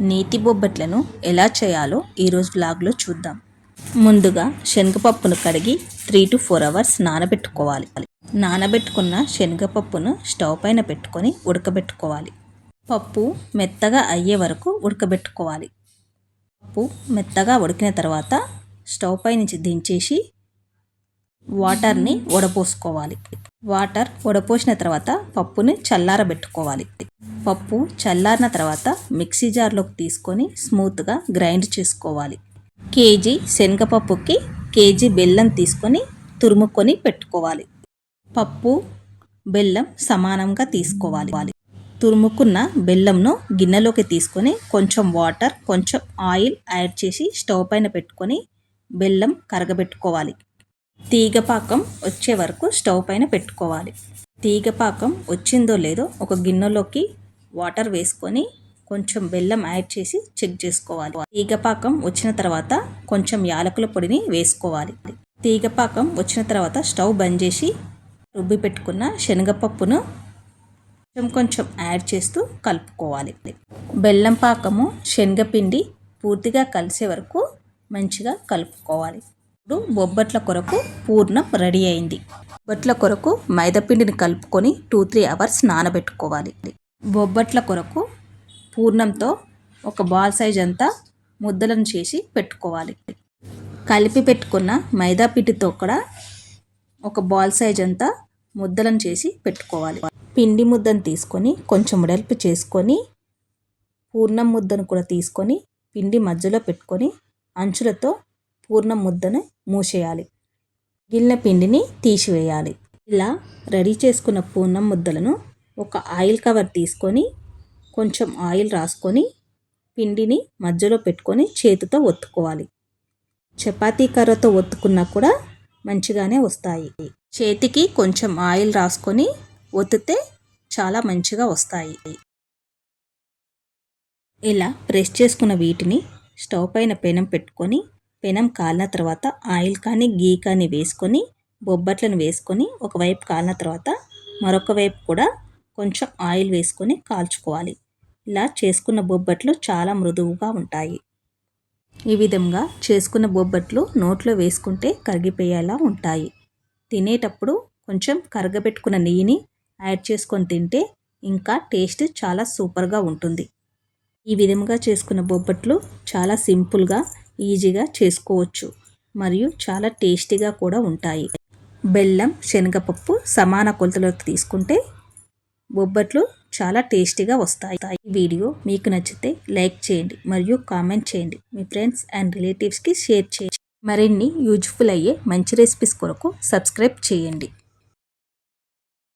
నేతి బొబ్బట్లను ఎలా చేయాలో ఈరోజు బ్లాగ్లో చూద్దాం. ముందుగా శనగపప్పును కడిగి త్రీ టు ఫోర్ అవర్స్ నానబెట్టుకోవాలి. నానబెట్టుకున్న శనగపప్పును స్టవ్ పైన పెట్టుకొని ఉడకబెట్టుకోవాలి. పప్పు మెత్తగా అయ్యే వరకు ఉడకబెట్టుకోవాలి. పప్పు మెత్తగా ఉడికిన తర్వాత స్టవ్ పై నుంచి దించేసి వాటర్ని వడపోసుకోవాలి. వాటర్ వడపోసిన తర్వాత పప్పుని చల్లారబెట్టుకోవాలి. పప్పు చల్లారిన తర్వాత మిక్సీ జార్లోకి తీసుకొని స్మూత్గా గ్రైండ్ చేసుకోవాలి. కేజీ శనగపప్పుకి కేజీ బెల్లం తీసుకొని తురుముకొని పెట్టుకోవాలి. పప్పు బెల్లం సమానంగా తీసుకోవాలి. తురుముకున్న బెల్లంను గిన్నెలోకి తీసుకొని కొంచెం వాటర్ కొంచెం ఆయిల్ యాడ్ చేసి స్టవ్ పైన పెట్టుకొని బెల్లం కరగబెట్టుకోవాలి. తీగపాకం వచ్చే వరకు స్టవ్ పైన పెట్టుకోవాలి. తీగపాకం వచ్చిందో లేదో ఒక గిన్నెలోకి వాటర్ వేసుకొని కొంచెం బెల్లం యాడ్ చేసి చెక్ చేసుకోవాలి. తీగపాకం వచ్చిన తర్వాత కొంచెం యాలకుల పొడిని వేసుకోవాలి. తీగపాకం వచ్చిన తర్వాత స్టవ్ బంద్ చేసి రుబ్బి పెట్టుకున్న శనగపప్పును కొంచెం కొంచెం యాడ్ చేస్తూ కలుపుకోవాలి. బెల్లం పాకము శనగపిండి పూర్తిగా కలిసే వరకు మంచిగా కలుపుకోవాలి. ఇప్పుడు బొబ్బట్ల కొరకు పూర్ణం రెడీ అయింది. బొబ్బట్ల కొరకు మైదాపిండిని కలుపుకొని టూ త్రీ అవర్స్ నానబెట్టుకోవాలి. బొబ్బట్ల కొరకు పూర్ణంతో ఒక బాల్ సైజ్ అంతా ముద్దలను చేసి పెట్టుకోవాలి. కలిపి పెట్టుకున్న మైదా పిండితో కూడా ఒక బాల్ సైజ్ అంతా ముద్దలను చేసి పెట్టుకోవాలి. పిండి ముద్దను తీసుకొని కొంచెం ఉడల్పు చేసుకొని పూర్ణం ముద్దను కూడా తీసుకొని పిండి మధ్యలో పెట్టుకొని అంచులతో పూర్ణం ముద్దను మూసేయాలి. గిన్నె పిండిని తీసివేయాలి. ఇలా రెడీ చేసుకున్న పూర్ణం ముద్దలను ఒక ఆయిల్ కవర్ తీసుకొని కొంచెం ఆయిల్ రాసుకొని పిండిని మధ్యలో పెట్టుకొని చేతితో ఒత్తుకోవాలి. చపాతీ కర్రతో ఒత్తుకున్నా కూడా మంచిగానే వస్తాయి. చేతికి కొంచెం ఆయిల్ రాసుకొని ఒత్తితే చాలా మంచిగా వస్తాయి. ఇలా ప్రెస్ చేసుకున్న వీటిని స్టవ్ పైన పెనం పెట్టుకొని పెనం కాలిన తర్వాత ఆయిల్ కానీ గీ కానీ వేసుకొని బొబ్బట్లను వేసుకొని ఒకవైపు కాలిన తర్వాత మరొక వైపు కూడా కొంచెం ఆయిల్ వేసుకొని కాల్చుకోవాలి. ఇలా చేసుకున్న బొబ్బట్లు చాలా మృదువుగా ఉంటాయి. ఈ విధంగా చేసుకున్న బొబ్బట్లు నోట్లో వేసుకుంటే కరిగిపోయేలా ఉంటాయి. తినేటప్పుడు కొంచెం కరగబెట్టుకున్న నెయ్యిని యాడ్ చేసుకొని తింటే ఇంకా టేస్ట్ చాలా సూపర్గా ఉంటుంది. ఈ విధంగా చేసుకున్న బొబ్బట్లు చాలా సింపుల్గా ఈజీగా చేసుకోవచ్చు మరియు చాలా టేస్టీగా కూడా ఉంటాయి. బెల్లం శనగపప్పు సమాన కొలతలో తీసుకుంటే బొబ్బట్లు చాలా టేస్టీగా వస్తాయి. ఈ వీడియో మీకు నచ్చితే లైక్ చేయండి మరియు కామెంట్ చేయండి. మీ ఫ్రెండ్స్ అండ్ రిలేటివ్స్కి షేర్ చేయండి. మరిన్ని యూజ్ఫుల్ అయ్యే మంచి రెసిపీస్ కొరకు సబ్స్క్రైబ్ చేయండి.